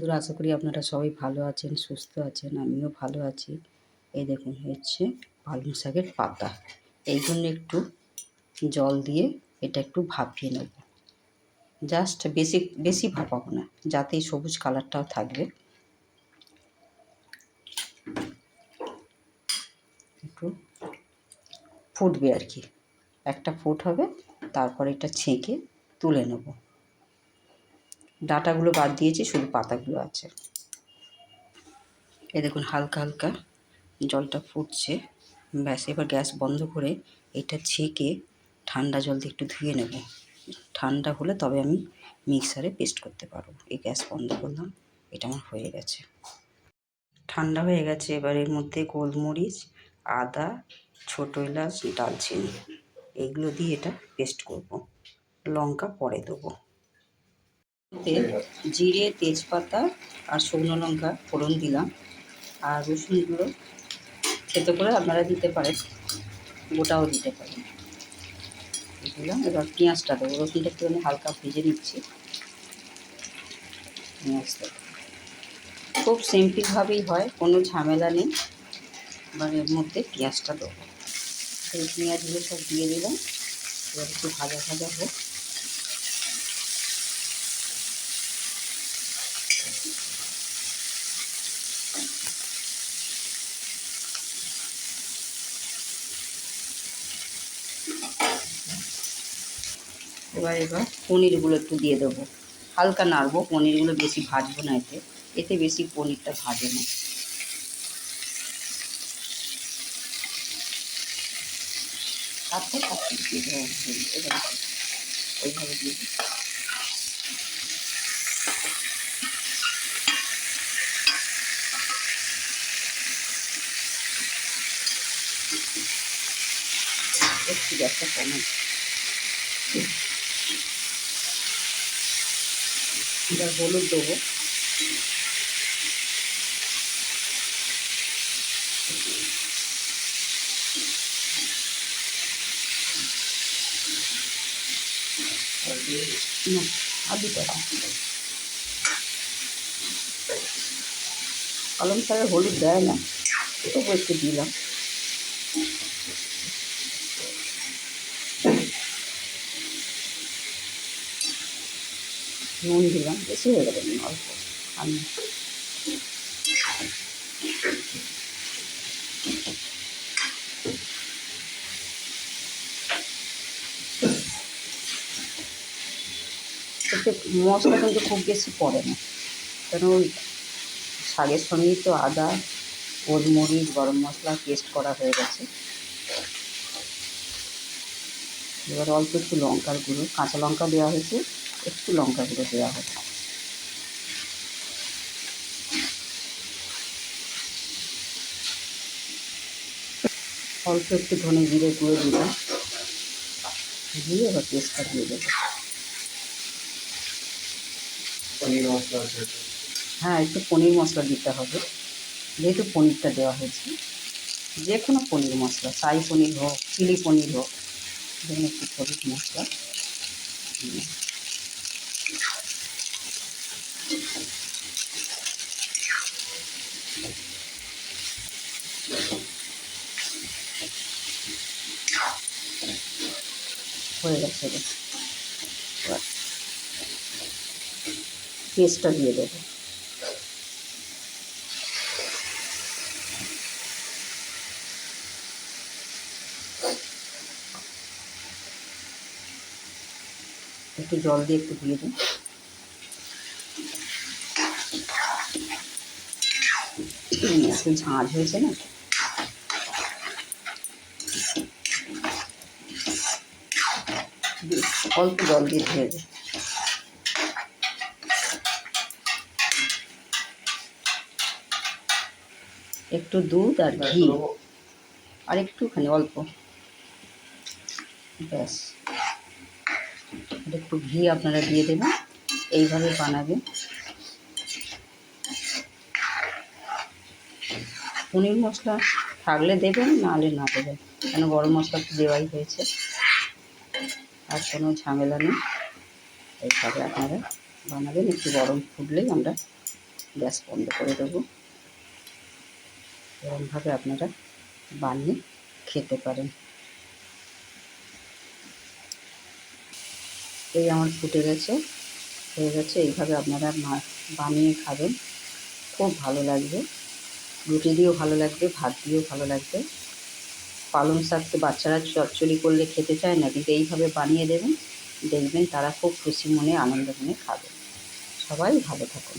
বন্ধুরা, আশা করি আপনারা সবাই ভালো আছেন, সুস্থ আছেন, আমিও ভালো আছি। এই দেখুন হচ্ছে পালং শাকের পাতা। এই জন্য একটু জল দিয়ে এটা একটু ভাপিয়ে নেব। জাস্ট বেশি বেশি ভাপাবো না, যাতে সবুজ কালারটাও থাকবে। একটু ফুটবে আর কি। একটা ফুট হবে, তারপর এটা ছেঁকে তুলে নেব। ডাটাগুলো বাদ দিয়েছি, শুধু পাতাগুলো আছে। এ দেখুন, হালকা হালকা জলটা ফুটছে। ব্যাস, এবার গ্যাস বন্ধ করে এটা ছেঁকে ঠান্ডা জল দিয়ে একটু ধুয়ে নেব। ঠান্ডা হলে তবে আমি মিক্সারে পেস্ট করতে পারব। এই গ্যাস বন্ধ করলাম, এটা আমার হয়ে গেছে। ঠান্ডা হয়ে গেছে, এবার এর মধ্যে গোলমরিচ, আদা, ছোটো এলাচ ডালচিনি এগুলো দিয়ে এটা পেস্ট করব। লঙ্কা পরে দেবো। জিরে, তেজপাতা আর শুকনো লঙ্কা ফোড়ন দিলাম। আর রসুনগুলো খেতে করে আপনারা দিতে পারেন, গোটাও দিতে পারেন। দিলাম, এবার পেঁয়াজটা দেবো। রসুনটা একটু আমি হালকা ভেজে নিচ্ছি। পেঁয়াজটা খুব সিম্পলভাবেই হয়, কোনো ঝামেলা নেই। এবার এর মধ্যে পেঁয়াজটা দেবো। সেই পেঁয়াজগুলো সব দিয়ে দিলাম। এবার একটু ভাজা ভাজা হোক। এবার এবার পনিরগুলো একটু দিয়ে দেবো। হালকা নাড়বো, পনিরগুলো বেশি ভাজবো না এতে। এতে বেশি পনিরটা ভাজে না। এবার একটু গ্যাসটা কমাই এবার হলুদ দেবো। দিতে কলম শাকে হলুদ দেয় না তবু একটু দিলাম। নুন দিলাম, বেশি হয়ে গেল অল্প। আমি মশলা কিন্তু খুব বেশি পড়ে না, কেন ওই শাকের সঙ্গেই তো আদা, গোলমরিচ, গরম মশলা পেস্ট করা হয়ে গেছে। এবার অল্প একটু লঙ্কার গুঁড়ো, কাঁচা লঙ্কা দেওয়া হয়েছে। একটু লঙ্কা গুঁড়ো দেওয়া হবে অল্প একটু ধনে জিরে গুঁড়ো দিলাম। দিয়ে এবার পেস্টটা দিয়ে দেবো। হ্যাঁ একটু পনির মশলা দিতে হবে। যেহেতু পনিরটা দেওয়া হয়েছে যে কোনো পনির মশলা সাই পনির হোক চিলি পনির হোক যেখানে একটু পনির মশলা। হয়ে গেছে এবার এবার পেস্টটা দিয়ে দেবো একটু জল দিয়ে একটু দিয়ে দিন একটু ঝাঁঝ হয়েছে না? অল্প জল দিয়ে ধুয়ে দিই একটু দুধ আর ঘি। আর একটুখানি অল্প। ব্যাস। একটু ঘি আপনারা দিয়ে দেবেন। এইভাবে বানাবেন। পনির মশলা থাকলে দেবেন, নাহলে না দেবেন। কেন গরম মশলা তো দেওয়াই হয়েছে। আর কোনো ঝামেলা নেই। এইভাবে আপনারা বানাবেন। একটু গরম ফুটলেই আমরা গ্যাস বন্ধ করে দেবো। এরকমভাবে আপনারা বানিয়ে খেতে পারেন। এই আমার ফুটে গেছে, হয়ে গেছে। এইভাবে আপনারা বানিয়ে খাবেন। খুব ভালো লাগবে। রুটি দিয়েও ভালো লাগবে, ভাত দিয়েও ভালো লাগবে। পালং শাক তো বাচ্চারা চচ্চড়ি করলে খেতে চায় না, কিন্তু এইভাবে বানিয়ে দেবেন, দেখবেন তারা খুব খুশি মনে আনন্দ মনে খাবে। সবাই ভালো থাকুন।